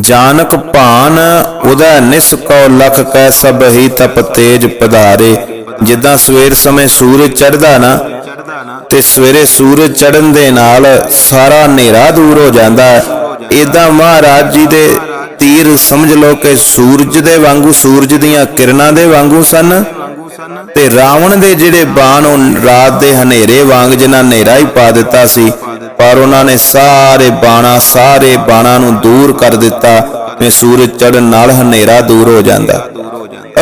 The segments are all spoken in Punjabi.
ਜਾਨਕ ਭਾਨ, ਉਹਦਾ ਨਿਸ ਕਉ ਲਖ ਕੈ ਸਭ ਹੀ ਤਪ ਤੇਜ ਪਧਾਰੇ। ਜਿੱਦਾਂ ਸਵੇਰ ਸਮੇਂ ਸੂਰਜ ਚੜ੍ਹਦਾ ਨਾ, ਤੇ ਸਵੇਰੇ ਸੂਰਜ ਚੜ੍ਹਨ ਦੇ ਨਾਲ ਸਾਰਾ ਹਨੇਰਾ ਦੂਰ ਹੋ ਜਾਂਦਾ ਹੈ। ਇਦਾਂ ਮਹਾਰਾਜ ਜੀ ਦੇ ਤੀਰ ਸਮਝ ਲਓ ਕਿ ਸੂਰਜ ਦੇ ਵਾਂਗੂ ਸੂਰਜ ਦੀਆਂ ਕਿਰਨਾਂ ਦੇ ਵਾਂਗੂ ਸਨ, ਤੇ ਰਾਵਣ ਦੇ ਜਿਹੜੇ ਬਾਣ ਉਹ ਰਾਤ ਦੇ ਹਨੇਰੇ ਵਾਂਗ ਜਿਨ੍ਹਾਂ ਹਨੇਰਾ ਹੀ ਪਾ ਦਿੱਤਾ ਸੀ ਪਰ ਉਹਨਾਂ ਨੇ ਸਾਰੇ ਬਾਣਾ ਸਾਰੇ ਬਾਣਾ ਨੂੰ ਦੂਰ ਕਰ ਦਿੱਤਾ, ਤੇ ਸੂਰਜ ਚੜ੍ਹਨ ਨਾਲ ਹਨੇਰਾ ਦੂਰ ਹੋ ਜਾਂਦਾ।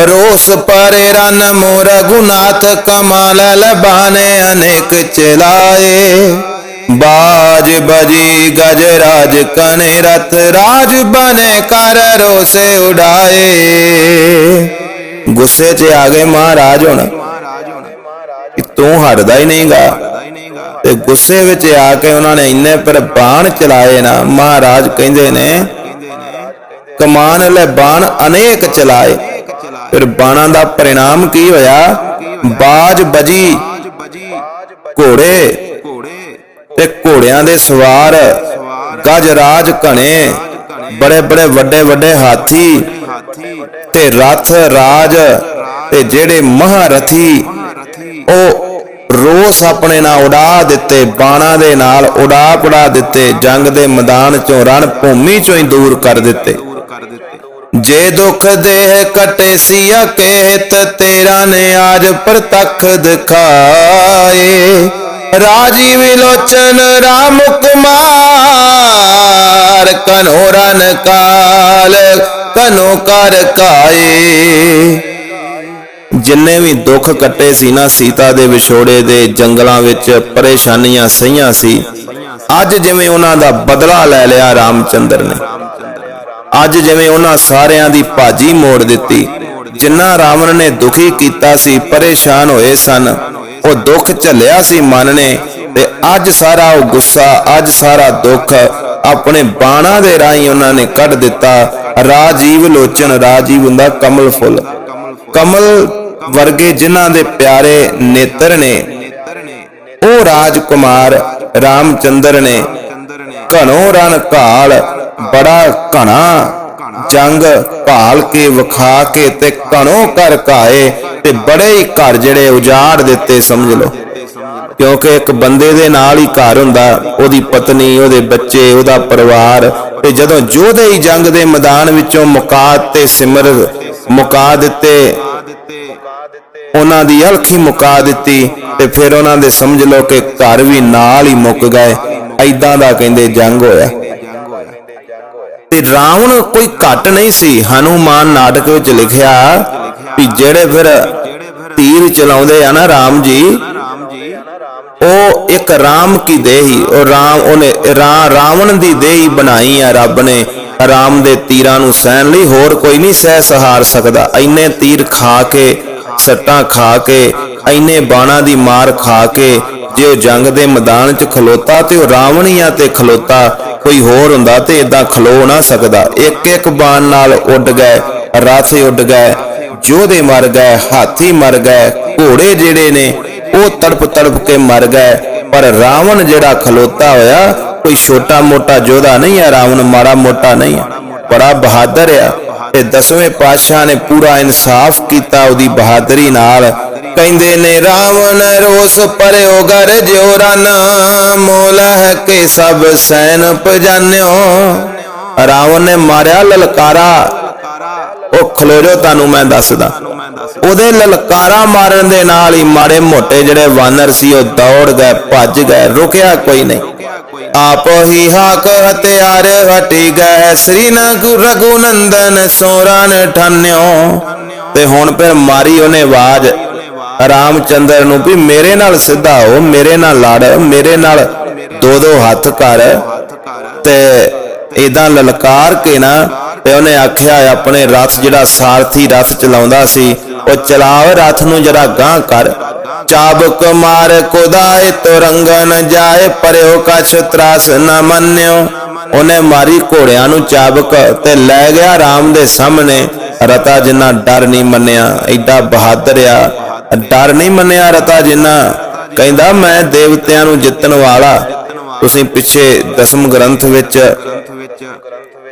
ਰੋਸ ਪਰੇ ਰਨ ਮੋਰ ਗੁਨਾਥ ਕਮਾਲ ਲਬਾਨੇ ਅਨੇਕ ਚਲਾਏ। ਬਾਜ ਬਜੀ ਗਜ ਰਾਜ ਕਨੇ ਰਤ ਰਾਜ ਬਨੇ ਕਰ ਰੋਸੇ ਉਡਾਏ। ਗੁੱਸੇ 'ਚ ਆ ਗਏ ਮਹਾਰਾਜ ਹੁਣ। ਤੂੰ ਹਟਦਾ ਹੀ ਨਹੀਂਗਾ। ਤੇ ਗੁੱਸੇ ਵਿੱਚ ਆ ਕੇ ਉਹਨਾਂ ਨੇ ਇੰਨੇ ਪਰ ਬਾਣ ਚਲਾਏ ਨਾ, ਮਹਾਰਾਜ ਕਹਿੰਦੇ ਨੇ, ਕਮਾਨ ਲੈ ਬਾਣ ਅਨੇਕ ਚਲਾਏ। ਫਿਰ ਬਾਣਾਂ ਦਾ ਪਰਿਣਾਮ ਕੀ ਹੋਇਆ? ਬਾਜ ਬਜੀ ਘੋੜੇ ਤੇ ਘੋੜਿਆਂ ਦੇ ਸਵਾਰ ਗਜ ਰਾਜ ਘਣੇ, ਬੜੇ ਬੜੇ ਵੱਡੇ ਵੱਡੇ ਹਾਥੀ ਤੇ ਰਥ ਰਾਜ ਤੇ ਜਿਹੜੇ ਮਹਾਰਥੀ, ਉਹ ਰੋਸ ਆਪਣੇ ਨਾਲ ਉਡਾ ਦਿੱਤੇ, ਬਾਣਾ ਦੇ ਨਾਲ ਉਡਾ ਪੜਾ ਦਿੱਤੇ, ਜੰਗ ਦੇ ਮੈਦਾਨ ਚੋਂ ਰਣ ਭੂਮੀ ਚੋਂ ਹੀ ਦੂਰ ਕਰ ਦਿੱਤੇ। ਜੇ ਦੁਖ ਦੇਹ ਕਟੇ ਸੀਆ ਕਹਿਤ ਤੇਰਾ ਨੇ ਆਜ ਪ੍ਰਤੱਖ ਦਿਖਾਏ। ਰਾਜੀ ਵਿਲੋਚਨ ਰਾਮ ਕੁਮਾਰ ਕਨੋ ਰਨ ਕਾਲ ਕਨੋ ਕਰ ਕਾਏ। ਜਿੰਨੇ ਵੀ ਦੁੱਖ ਕੱਟੇ ਸੀ ਨਾ, ਸੀਤਾ ਦੇ ਵਿਛੋੜੇ ਦੇ ਜੰਗਲਾਂ ਵਿੱਚ ਪਰੇਸ਼ਾਨੀਆਂ ਸਹੀਆਂ ਸੀ। ਅੱਜ ਜਿਵੇਂ ਉਹਨਾਂ ਦਾ ਬਦਲਾ ਲੈ ਲਿਆ ਰਾਮਚੰਦਰ ਨੇ। ਅੱਜ ਜਿਵੇਂ ਉਹਨਾਂ ਸਾਰਿਆਂ ਦੀ ਭਾਜੀ ਮੋੜ ਦਿੱਤੀ। ਜਿੰਨਾ ਰਾਵਣ ਨੇ ਦੁਖੀ ਕੀਤਾ ਸੀ, ਪਰੇਸ਼ਾਨ ਹੋਏ ਸਨ। ਉਹ ਦੁੱਖ ਝੱਲਿਆ ਸੀ ਮਨ ਨੇ ਤੇ ਅੱਜ ਸਾਰਾ ਉਹ ਗੁੱਸਾ, ਅੱਜ ਸਾਰਾ ਦੁੱਖ ਆਪਣੇ ਬਾਣਾ ਦੇ ਰਾਹੀਂ ਉਹਨਾਂ ਨੇ ਕੱਢ ਦਿੱਤਾ। ਰਾਜੀਵ ਲੋਚਨ, ਰਾਜੀਵ ਹੁੰਦਾ ਕਮਲ ਫੁੱਲ। ਕਮਲ ਵਰਗੇ ਜਿਨ੍ਹਾਂ ਦੇ ਪਿਆਰੇ ਨੇਤਰ ਨੇ, ਉਹ ਰਾਜਕੁਮਾਰ ਰਾਮਚੰਦਰ ਨੇ। ਘਣੋ ਰਨ ਘਾਲ, ਬੜਾ ਘਣਾ ਜੰਗ ਭਾਲ ਕੇ ਵਿਖਾ ਕੇ ਤੇ ਘਣੋ ਕਰ ਘਾਏ ਤੇ ਬੜੇ ਹੀ ਘਰ ਜਿਹੜੇ ਉਜਾੜ ਦਿੱਤੇ, ਸਮਝ ਲਓ। ਕਿਉਂਕਿ ਇੱਕ ਬੰਦੇ ਦੇ ਨਾਲ ਹੀ ਘਰ ਹੁੰਦਾ, ਉਹਦੀ ਪਤਨੀ, ਉਹਦੇ ਬੱਚੇ, ਉਹਦਾ ਪਰਿਵਾਰ ਤੇ ਜਦੋਂ ਜੋਧੇ ਹੀ ਜੰਗ ਦੇ ਮੈਦਾਨ ਵਿੱਚੋਂ ਮੁਕਾ ਤੇ ਸਿਮਰ ਮੁਕਾ ਦਿੱਤੇ ਉਹਨਾਂ ਦੀ ਅਲਖੀ ਮੁਕਾ ਦਿੱਤੀ ਤੇ ਫਿਰ ਉਹਨਾਂ ਦੇ ਸਮਝ ਲਓ ਕਿ ਘਰ ਵੀ ਨਾਲ ਹੀ ਮੁੱਕ ਗਏ। ਐਦਾਂ ਦਾ ਕਹਿੰਦੇ ਜੰਗ ਹੋਇਆ। ਤੇ ਰਾਵਣ ਕੋਈ ਘੱਟ ਨਹੀਂ ਸੀ। ਹਨੂਮਾਨ ਨਾਟਕ ਵਿੱਚ ਲਿਖਿਆ ਵੀ ਜਿਹੜੇ ਫਿਰ ਤੀਰ ਚਲਾਉਂਦੇ ਆ ਨਾ ਰਾਮ ਜੀ, ਉਹ ਇੱਕ ਰਾਮ ਕੀ ਦੇਹੀ, ਉਹ ਰਾਮ ਉਹਨੇ ਰਾਵਣ ਦੀ ਦੇਹੀ ਬਣਾਈ ਆ ਰੱਬ ਨੇ। ਰਾਮ ਦੇ ਤੀਰਾਂ ਨੂੰ ਸਹਿਣ ਲਈ ਹੋਰ ਕੋਈ ਨਹੀਂ ਸਹਿ ਸਹਾਰ ਸਕਦਾ। ਐਨੇ ਤੀਰ ਖਾ ਕੇ ਸੱਟਾਂ ਖਾ ਕੇ, ਐਨੇ ਬਾਣਾ ਦੀ ਮਾਰ ਖਾ ਕੇ, ਜੇ ਉਹ ਜੰਗ ਦੇ ਮੈਦਾਨ 'ਚ ਖਲੋਤਾ ਤੇ ਉਹ ਰਾਵਣੀਆਂ ਤੇ ਖਲੋਤਾ, ਕੋਈ ਹੋਰ ਹੁੰਦਾ ਤੇ ਇਦਾਂ ਖਲੋ ਨਾ ਸਕਦਾ। ਇੱਕ ਇੱਕ ਬਾਣ ਨਾਲ ਉੱਡ ਗਏ ਰਥ ਉੱਡ ਗਏ, ਜੋਧੇ ਮਰ ਗਏ, ਹਾਥੀ ਮਰ ਗਏ, ਘੋੜੇ ਜਿਹੜੇ ਨੇ, ਉਹ ਤੜਪ ਤੜਪ ਕੇ ਮਰ ਗਏ। ਪਰ ਰਾਵਣ ਜਿਹੜਾ ਖਲੋਤਾ ਹੋਇਆ, ਕੋਈ ਛੋਟਾ ਮੋਟਾ ਯੋਧਾ ਨਹੀਂ ਹੈ, ਰਾਵਣ ਮਾੜਾ ਮੋਟਾ ਨਹੀਂ ਹੈ। ਬੜਾ ਬਹਾਦਰ ਆ ਤੇ ਦਸਵੇਂ ਪਾਤਸ਼ਾਹ ਨੇ ਪੂਰਾ ਇਨਸਾਫ ਕੀਤਾ ਉਹਦੀ ਬਹਾਦਰੀ ਨਾਲ। ਕਹਿੰਦੇ ਨੇ, ਰਾਵਣ ਰੋਸ ਪਰਿਓ ਗਰ ਜਿਉ ਰਨ ਮੋਲਾ ਹੈ ਕੇ ਸਭ ਸੈਨ ਪਜਾਨਿਓ ਰਾਵਣ ਨੇ ਮਾਰਿਆ ਲਲਕਾਰਾ। ਉਹ ਖਲੋ ਜੋ ਤੁਹਾਨੂੰ ਮੈਂ ਦੱਸਦਾ। ਉਹਦੇ ਲਲਕਾਰਾ ਮਾਰਨ ਦੇ ਨਾਲ ਹੀ ਮਾੜੇ ਮੋਟੇ ਜਿਹੜੇ ਵਾਨਰ ਸੀ, ਉਹ ਦੌੜ ਗਏ, ਭੱਜ ਗਏ, ਰੁਕਿਆ ਕੋਈ ਨਹੀਂ। ਆਪ ਹੀ ਹਾਕ ਹਤਿਆਰ ਹਟੀ ਗਏ ਸ੍ਰੀ ਨਗੁ ਰਘੁਨੰਦਨ ਸੋਰਨ ਠੰਨਿਓ। ਤੇ ਹੁਣ ਫਿਰ ਮਾਰੀ ਉਹਨੇ ਆਵਾਜ਼। ਰਾਮਚੰਦਰ ਨੂੰ ਵੀ ਮੇਰੇ ਨਾਲ ਸਿੱਧਾ ਹੋ, ਮੇਰੇ ਨਾਲ ਲੜ, ਮੇਰੇ ਨਾਲ ਦੋ ਦੋ ਹੱਥ ਕਰ। ਤੇ ਇਦਾਂ ਲਲਕਾਰ ਕੇ ਨਾ ਤੇ ਉਹਨੇ ਆਖਿਆ ਆਪਣੇ ਰਥ ਜਿਹੜਾ ਸਾਰਥੀ ਰਥ ਚਲਾਉਂਦਾ ਸੀ, ਉਹ ਚਲਾਓ ਰਥ ਨੂੰ ਜਰਾ ਗਾਂ ਕਰ। ਚਾਬਕ ਮਾਰ ਕੋਦਾਏ ਤੁਰੰਗਨ ਜਾਏ, ਪਰਿਓ ਕਛ ਤਰਾਸ ਨ ਮੰਨਿਓ। ਉਹਨੇ ਮਾਰੀ ਘੋੜਿਆਂ ਨੂੰ ਚਾਬਕ ਤੇ ਲੈ ਗਿਆ ਰਾਮ ਦੇ ਸਾਹਮਣੇ। ਰਤਾ ਜਿੰਨਾ ਡਰ ਨਹੀਂ ਮੰਨਿਆ, ਐਡਾ ਬਹਾਦਰ ਆ। ਡਰ ਨਹੀਂ ਮੰਨਿਆ ਰਤਾ ਜਿੰਨਾ, ਕਹਿੰਦਾ, ਮੈਂ ਦੇਵਤਿਆਂ ਨੂੰ ਜਿੱਤਣ ਵਾਲਾ। ਤੁਸੀਂ ਪਿੱਛੇ ਦਸਮ ਗ੍ਰੰਥ ਵਿੱਚ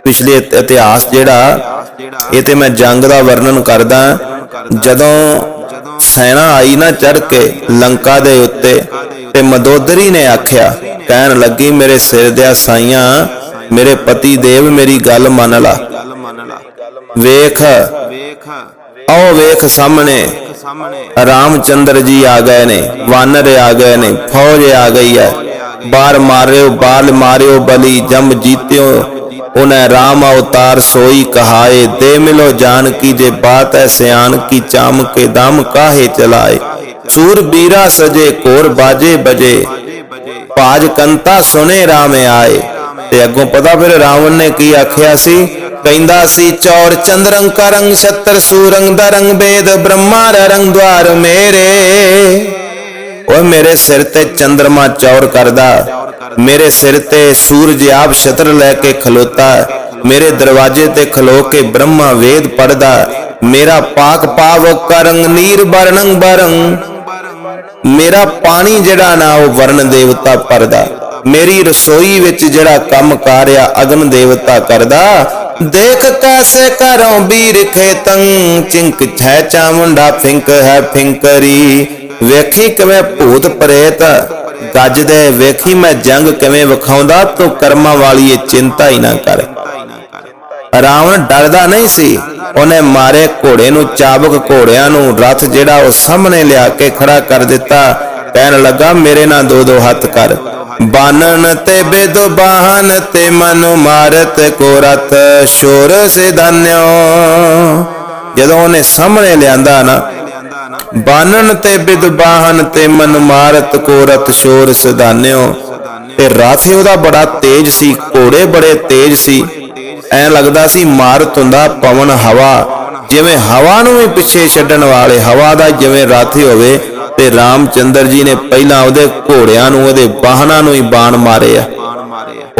ਪਿਛਲੇ ਇਤਿਹਾਸ ਜਿਹੜਾ, ਇਹ ਤੇ ਮੈਂ ਜੰਗ ਦਾ ਵਰਣਨ ਕਰਦਾ, ਜਦੋਂ ਸੈਨਾ ਆਈ ਨਾ ਚੜ ਕੇ ਲੰਕਾ ਦੇ ਉੱਤੇ ਤੇ ਮਦੋਦਰੀ ਨੇ ਆਖਿਆ, ਕਹਿਣ ਲੱਗੀ, ਮੇਰੇ ਸਿਰ ਦੇ ਸਾਈਆਂ, ਮੇਰੇ ਪਤੀ ਦੇਵ ਮੇਰੀ ਗੱਲ ਮੰਨ ਲਾ। ਵੇਖ, ਆਓ ਵੇਖ ਸਾਹਮਣੇ। ਰਾਮਚੰਦਰ ਜੀ ਆ ਗਏ ਨੇ, ਵਾਨਰ ਆ ਗਏ ਨੇ, ਫੌਜ ਆ ਗਈ ਹੈ। ਬਾਰ ਮਾਰਿਓ, ਬਾਲ ਮਾਰਿਓ, ਬਲੀ ਜੰਮ ਜੀਤਿਓ ਉਹਨੇ RAM ਅਵਤਾਰ ਸੋਈ ਕਹਾਏ ਦੇ ਮਿਲੋ ਜਾਨ ਕੀ ਜੇ ਬਾਤ ਹੈ ਸਿਆਣ ਕੀ ਚਾਮ ਕੇ ਦਮ ਕਾਹੇ ਚਲਾਏ ਸੂਰ ਬੀਰਾ ਸਜੇ ਕੋਰ ਬਾਜੇ ਬਜੇ ਭਾਜ ਕੰਤਾ ਸੁਨੇ ਰਾਮ ਆਏ ਤੇ ਅੱਗੋਂ ਪਤਾ ਫਿਰ ਰਾਵਣ ਨੇ ਕੀ ਆਖਿਆ ਸੀ ਕਹਿੰਦਾ ਸੀ ਚੌਰ ਚੰਦਰੰ ਕਰੰ ਛਤਰ ਸੂਰੰ ਦਰੰ ਬੇਦ ਬ੍ਰਹਮਾ ਰੰਗ ਦਵਾਰ ਮੇਰੇ ਓਏ ਮੇਰੇ ਸਿਰ ਤੇ ਚੰਦਰਮਾ ਚੌਰ ਕਰਦਾ। ਮੇਰੇ ਸਿਰ ਤੇ ਸੂਰਜ ਆਪ ਛਤਰ ਲੈ ਕੇ ਖਲੋਤਾ। ਮੇਰੇ ਦਰਵਾਜ਼ੇ ਤੇ ਖਲੋ ਕੇ ਬ੍ਰਹਮਾ ਵੇਦ ਪੜਦਾ ਮੇਰਾ ਪਾਕ ਪਾਵ ਕਰੰਗ ਨੀਰ ਬਰਨੰ ਬਰੰ ਮੇਰਾ ਪਾਣੀ ਜਿਹੜਾ ਨਾ ਉਹ ਵਰਨ ਦੇਵਤਾ ਪਰਦਾ। ਮੇਰੀ ਰਸੋਈ ਵਿੱਚ ਜਿਹੜਾ ਕੰਮ ਕਾਰਿਆ ਅਗਨ ਦੇਵਤਾ ਕਰਦਾ। ਦੇਖ ਕੈਸੇ ਕਰੋਂ ਬੀਰ ਖੇਤੰ, ਚਿੰਕ ਛੈ ਚਾਮੁੰਡਾ ਫਿੰਕ ਹੈ ਫਿੰਕਰੀ। ਵੇਖੀ ਕਿਵੇਂ ਭੂਤ ਪ੍ਰੇਤ ਗੱਜਦੇ ਵੇਖੀ ਮੈਂ ਜੰਗ ਕਿਵੇਂ ਵਿਖਾਉਂਦਾ, ਤੂੰ ਕਰਮਾਂ ਵਾਲੀ ਇਹ ਚਿੰਤਾ ਹੀ ਨਾ ਕਰ। ਰਾਵਣ ਡਰਦਾ ਨਹੀਂ ਸੀ। ਉਹਨੇ ਮਾਰੇ ਘੋੜੇ ਨੂੰ, ਚਾਬਕ ਘੋੜਿਆਂ ਨੂੰ, ਰਥ ਜਿਹੜਾ ਉਹ ਸਾਹਮਣੇ ਲਿਆ ਕੇ ਖੜਾ ਕਰ ਦਿੱਤਾ। ਕਹਿਣ ਲੱਗਾ, ਮੇਰੇ ਨਾਲ ਦੋ ਦੋ ਹੱਥ ਕਰ। ਬਾਨਨ ਤੇ ਬੇਦ ਬਾਹਨ ਤੇ ਮਨ ਮਾਰਤ ਕੋ ਰਥ ਸ਼ੋਰ ਸੇ ਧਨਿਓ। ਜਦੋਂ ਉਹਨੇ ਸਾਹਮਣੇ ਲਿਆਂਦਾ ਨਾ ਬਾਨਨ ਤੇ ਬਿਦ ਬਾਹਨ ਤੇ ਮਨ ਮਾਰਤ ਕੋ ਰਤ ਸ਼ੋਰ ਸਦਾਨਿਓ। ਤੇ ਰਾਥੇ ਉਹਦਾ ਬੜਾ ਤੇਜ ਸੀ, ਘੋੜੇ ਬੜੇ ਤੇਜ ਸੀ। ਐ ਲੱਗਦਾ ਸੀ ਮਾਰਤ ਹੁੰਦਾ ਪਵਨ ਹਵਾ। ਜਿਵੇਂ ਹਵਾ ਨੂੰ ਵੀ ਪਿੱਛੇ ਛੱਡਣ ਵਾਲੇ, ਹਵਾ ਦਾ ਜਿਵੇਂ ਰਾਥੀ ਹੋਵੇ ਤੇ ਰਾਮਚੰਦਰ ਜੀ ਨੇ ਪਹਿਲਾਂ ਉਹਦੇ ਘੋੜਿਆਂ ਨੂੰ, ਉਹਦੇ ਬਾਹਨਾਂ ਨੂੰ ਹੀ ਬਾਣ ਮਾਰੇ ਆ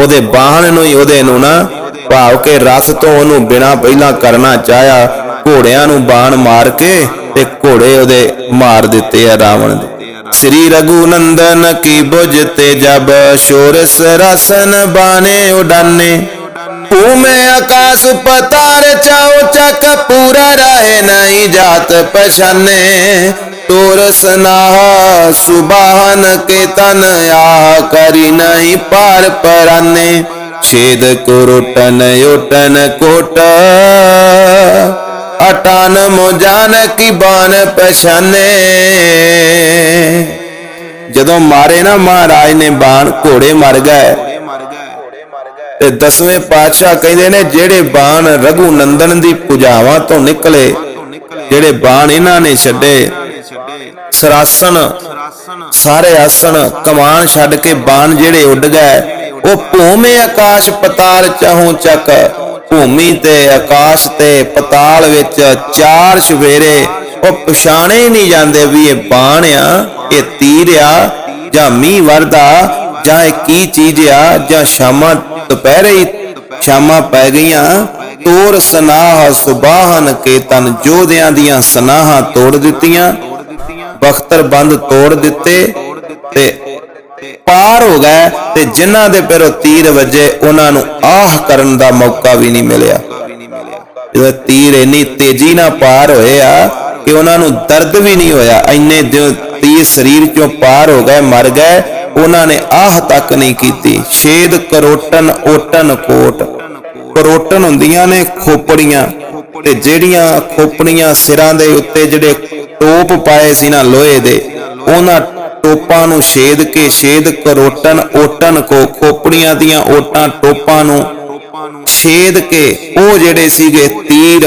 ਉਹਦੇ ਬਾਹਣ ਨੂੰ ਹੀ ਉਹਦੇ ਨੂੰ ਨਾ ਭਾਵ ਕੇ ਰਸ ਤੋਂ ਉਹਨੂੰ ਬਿਨਾ ਪਹਿਲਾਂ ਕਰਨਾ ਚਾਹਿਆ, ਘੋੜਿਆਂ ਨੂੰ ਬਾਣ ਮਾਰ ਕੇ ਤੇ ਘੋੜੇ ਉਹਦੇ ਮਾਰ ਦਿੱਤੇ ਆ ਰਾਵਣ ਦੇ। ਸ੍ਰੀ ਰਘੁਨੰਦਨ ਕੀ ਬੁਝ ਤੇ ਜਬ ਸ਼ੋਰਸ ਰਸਨ ਬਾਣੇ ਉਡਾਨੇ ਭੂਮੇ ਆਕਾਸ਼ ਪਤਾਰ ਚਾਉ ਚੱਕ ਪੂਰਾ ਰਹੇ ਨਹੀਂ ਜਾਤ ਪਛਾਨੇ। ਤੋਰ ਸਨਾਹ ਸੁਬਾਹਨ ਕੇ ਤਨ ਆ ਕਰੀ ਨਹੀਂ ਪਾਰ ਪਰਾਨੇ। ਛੇਦ ਕੋ ਕੁਰਟਨ ਉਟਨ ਕੋਟ ਅਟਾਨ ਮੋਜਾਨ ਕੀ ਬਾਨ ਪਛਾਨੇ। ਜਦੋਂ ਮਾਰੇ ਨਾ ਮਹਾਰਾਜ ਨੇ ਬਾਣ, ਘੋੜੇ ਮਰ ਗਏ। ਤੇ ਦਸਵੇਂ ਪਾਤਸ਼ਾਹ ਕਹਿੰਦੇ ਨੇ, ਜਿਹੜੇ ਬਾਣ ਰਘੂ ਨੰਦਨ ਦੀ ਪੂਜਾਵਾਂ ਤੋਂ ਨਿਕਲੇ, ਜਿਹੜੇ ਬਾਣ ਇਹਨਾਂ ਨੇ ਛੱਡੇ, ਸਰਾਸਣ, ਸਾਰੇ ਆਸਣ ਕਮਾਨ ਛੱਡ ਕੇ ਬਾਣ ਜਿਹੜੇ ਉੱਡ ਗਏ, ਉਹ ਭੂਮੇ ਆਕਾਸ਼ ਪਤਾਲ ਚਾਹੋਂ ਚੱਕ ਭੂਮੀ ਤੇ, ਆਕਾਸ਼ ਤੇ, ਪਤਾਲ ਵਿੱਚ ਚਾਰ ਚਵੇਰੇ ਉਹ ਪਛਾਣੇ ਹੀ ਨਹੀਂ ਜਾਂਦੇ ਵੀ ਇਹ ਬਾਣ ਆ, ਇਹ ਤੀਰ ਆ, ਜਾਂ ਮੀਂਹ ਵਰਦਾ, ਜਾਂ ਇਹ ਕੀ ਚੀਜ਼ ਆ, ਜਾਂ ਸ਼ਾਮਾਂ ਦੁਪਹਿਰੇ ਹੀ ਸ਼ਾਮਾਂ ਪੈ ਗਈਆਂ। ਤੋਰ ਸਨਾਹ ਸੁਬਾਹਨ ਕੇ ਤਨ ਜੋਧਿਆਂ ਦੀਆਂ ਸਨਾਹਾਂ ਤੋੜ ਦਿੱਤੀਆਂ। ਬਖਤਰ ਬੰਦ ਤੋੜ ਦਿੱਤੇ ਤੇ ਪਾਰ ਹੋ ਗਏ ਤੇ ਜਿਨ੍ਹਾਂ ਦੇ ਪੈਰੋਂ ਤੀਰ ਵੱਜੇ, ਉਹਨਾਂ ਨੂੰ ਆਹ ਕਰਨ ਦਾ ਮੌਕਾ ਵੀ ਨਹੀਂ ਮਿਲਿਆ। ਜਦੋਂ ਤੀਰ ਇੰਨੀ ਤੇਜ਼ੀ ਨਾਲ ਪਾਰ ਹੋਏ ਆ ਕਿ ਉਹਨਾਂ ਨੂੰ ਦਰਦ ਵੀ ਨਹੀਂ ਹੋਇਆ। ਇੰਨੇ ਜੋ ਤੀਰ ਸਰੀਰ ਚੋਂ ਪਾਰ ਹੋ ਗਏ, ਮਰ ਗਏ, ਉਹਨਾਂ ਨੇ ਆਹ ਤੱਕ ਨਹੀਂ ਕੀਤੀ। ਛੇਦ ਕਰੋਟਨ, ਓਟਨ, ਕੋਟ। ਕਰੋਟਨ ਹੁੰਦੀਆਂ ਨੇ ਖੋਪੜੀਆਂ ਤੇ ਜਿਹੜੀਆਂ ਖੋਪੜੀਆਂ ਸਿਰਾਂ ਦੇ ਉੱਤੇ ਜਿਹੜੇ ਟੋਪ ਪਾਏ ਸੀ ਨਾ ਲੋਹੇ ਦੇ, ਉਹਨਾਂ ਟੋਪਾਂ ਨੂੰ ਛੇਦ ਕੇ ਛੇਦ ਕਰੋਟਨ ਓਟਨ ਕੋ ਖੋਪੜੀਆਂ ਦੀਆਂ ਓਟਾਂ ਟੋਪਾਂ ਨੂੰ ਛੇਦ ਕੇ, ਉਹ ਜਿਹੜੇ ਸੀਗੇ ਤੀਰ,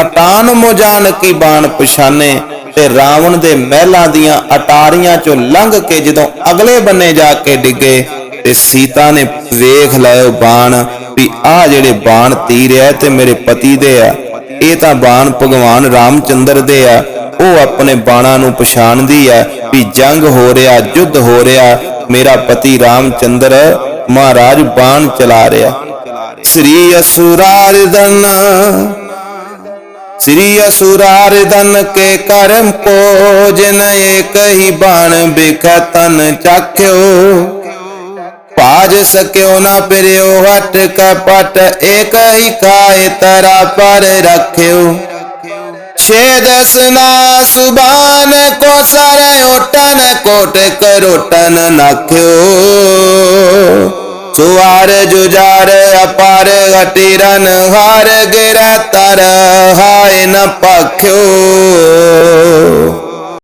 ਅਟਾਨ ਮੋਜਾਨ ਕੀ ਬਾਣ ਪਛਾਨੇ ਤੇ ਰਾਵਣ ਦੇ ਮਹਿਲਾਂ ਦੀਆਂ ਅਟਾਰੀਆਂ ਚੋਂ ਲੰਘ ਕੇ ਜਦੋਂ ਅਗਲੇ ਬੰਨੇ ਜਾ ਕੇ ਡਿੱਗੇ ਤੇ ਸੀਤਾ ਨੇ ਵੇਖ ਲਿਓ ਬਾਣ ਵੀ ਆਹ ਜਿਹੜੇ ਬਾਣ ਤੀਰ ਹੈ ਤੇ ਮੇਰੇ ਪਤੀ ਦੇ ਆ। ਇਹ ਤਾਂ ਬਾਣ ਭਗਵਾਨ ਰਾਮਚੰਦਰ ਦੇ ਆ। ਉਹ ਆਪਣੇ ਬਾਣਾ ਨੂੰ ਪਛਾਣਦੀ ਆ ਵੀ ਜੰਗ ਹੋ ਰਿਹਾ ਯੁੱਧ ਹੋ ਰਿਹਾ, ਮੇਰਾ ਪਤੀ ਰਾਮਚੰਦਰ ਮਹਾਰਾਜ ਬਾਣ ਚਲਾ ਰਿਹਾ। ਸ੍ਰੀ ਅਸੁਰਾਰਦਨ ਸ੍ਰੀ ਅਸੁਰਾਰਦਨ ਕੇ ਕਰਮ ਪੋਜ ਨ ਏਕ ਹੀ ਬਾਣ ਬਿਖ ਤਨ ਚਾਖਿਓ। ਭਾਜ ਸਕਿਓ ਨਾ ਪਿਰਿਓ ਹਟ ਕਪਟ ਏਕ ਹੀ ਖਾਏ ਤਰਾ ਪਰ ਰੱਖਿਓ। ਛੇਦ ਸਨਾ ਸੁਬਾਨ ਕੋ ਸਰ ਓਟਨ ਕੋਟ ਕਰੋਟਨ ਨਾਖਿਓ ਚੁਆਰ ਜੁਜਾਰ ਅਪਾਰ ਅਟਿਰਨ ਹਾਰ ਗਿਰਾ ਤਰ ਹਾਏ ਨ